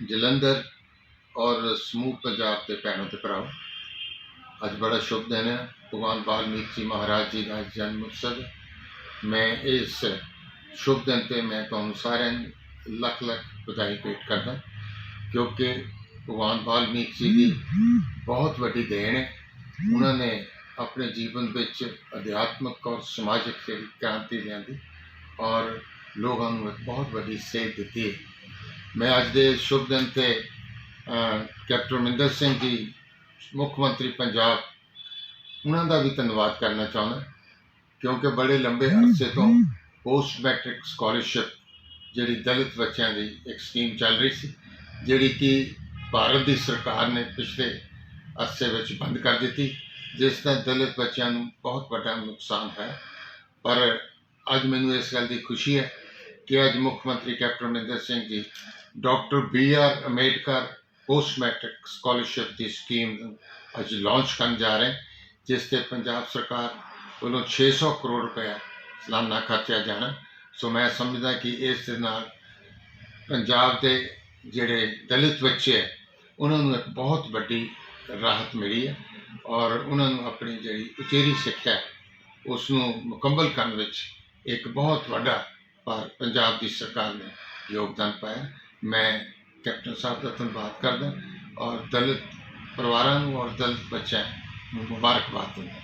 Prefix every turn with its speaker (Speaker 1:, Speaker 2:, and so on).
Speaker 1: ਜਲੰਧਰ ਔਰ ਸਮੂਹ ਪੰਜਾਬ ਦੇ ਭੈਣੋ ਤੇ ਭਰਾਓ, ਅੱਜ ਬੜਾ ਸ਼ੁਭ ਦਿਨ ਹੈ। ਭਗਵਾਨ ਵਾਲਮੀਕ ਜੀ ਮਹਾਰਾਜ ਜੀ ਦਾ ਜਨਮ ਉਤਸਵ ਮੈਂ ਇਸ ਸ਼ੁਭ ਦਿਨ ਤੇ ਮੈਂ ਤੁਹਾਨੂੰ ਸਾਰਿਆਂ ਨੂੰ ਲੱਖ ਲੱਖ ਵਧਾਈ ਭੇਟ ਕਰਦਾ ਕਿਉਂਕਿ ਭਗਵਾਨ ਵਾਲਮੀਕ ਜੀ ਦੀ ਬਹੁਤ ਵੱਡੀ ਦੇਣ ਹੈ। ਉਹਨਾਂ ਨੇ ਆਪਣੇ ਜੀਵਨ ਵਿੱਚ ਅਧਿਆਤਮਕ ਔਰ ਸਮਾਜਿਕ ਕ੍ਰਾਂਤੀ ਲਿਆਂਦੀ ਔਰ ਲੋਕਾਂ ਨੂੰ ਇੱਕ ਬਹੁਤ ਵੱਡੀ ਸੇਧ ਦਿੱਤੀ ਹੈ। ਮੈਂ ਅੱਜ ਦੇ ਸ਼ੁਭ ਦਿਨ ਤੇ ਕੈਪਟਨ ਅਮਰਿੰਦਰ ਸਿੰਘ ਜੀ ਮੁੱਖ ਮੰਤਰੀ ਪੰਜਾਬ, ਉਹਨਾਂ ਦਾ ਵੀ ਧੰਨਵਾਦ ਕਰਨਾ ਚਾਹੁੰਦਾ, ਕਿਉਂਕਿ ਬੜੇ ਲੰਬੇ ਅਰਸੇ ਤੋਂ ਪੋਸਟ ਮੈਟ੍ਰਿਕ ਸਕਾਲਰਸ਼ਿਪ ਜਿਹੜੀ ਦਲਿਤ ਬੱਚਿਆਂ ਦੀ ਇੱਕ ਸਕੀਮ ਚੱਲ ਰਹੀ ਸੀ, ਜਿਹੜੀ ਕਿ ਭਾਰਤ ਦੀ ਸਰਕਾਰ ਨੇ ਪਿਛਲੇ ਅਰਸੇ ਵਿੱਚ ਬੰਦ ਕਰ ਦਿੱਤੀ, ਜਿਸ ਦਾ ਦਲਿਤ ਬੱਚਿਆਂ ਨੂੰ ਬਹੁਤ ਵੱਡਾ ਨੁਕਸਾਨ ਹੈ। ਪਰ ਅੱਜ ਮੈਨੂੰ ਇਸ ਗੱਲ ਦੀ ਖੁਸ਼ੀ ਹੈ ਕਿ ਅੱਜ ਮੁੱਖ ਮੰਤਰੀ captain Amarinder Singh ji, doctor B R Ambedkar post matric scholarship ਦੀ ਸਕੀਮ ਨੂੰ ਅੱਜ ਲਾਂਚ ਕਰਨ ਜਾ ਰਹੇ ਜਿਸ ਤੇ ਪੰਜਾਬ ਸਰਕਾਰ ਵੱਲੋਂ 600 ਕਰੋੜ ਰੁਪਏ ਸਾਲਾਨਾ ਖਰਚਿਆ ਜਾਣਾ ਸੋ ਮੈਂ ਸਮਝਦਾ ਕਿ ਇਸ ਦੇ ਨਾਲ ਪੰਜਾਬ ਦੇ ਜਿਹੜੇ ਦਲਿਤ ਬੱਚੇ ਹੈ, ਉਹਨਾਂ ਨੂੰ ਇੱਕ ਬਹੁਤ ਵੱਡੀ ਰਾਹਤ ਮਿਲੀ ਹੈ ਔਰ ਉਹਨਾਂ ਨੂੰ ਆਪਣੀ ਜਿਹੜੀ ਉਚੇਰੀ ਸਿੱਖਿਆ ਉਸ ਨੂੰ ਮੁਕੰਮਲ ਕਰਨ ਵਿੱਚ ਇੱਕ ਬਹੁਤ ਵੱਡਾ ਪਰ ਪੰਜਾਬ ਦੀ ਸਰਕਾਰ ਨੇ ਯੋਗਦਾਨ ਪਾਇਆ ਮੈਂ ਕੈਪਟਨ ਸਾਹਿਬ ਦਾ ਧੰਨਵਾਦ ਕਰਦਾ ਔਰ ਦਲਿਤ ਪਰਿਵਾਰਾਂ ਨੂੰ ਔਰ ਦਲਿਤ ਬੱਚਿਆਂ ਨੂੰ ਮੁਬਾਰਕਬਾਦ ਦਿੰਦਾ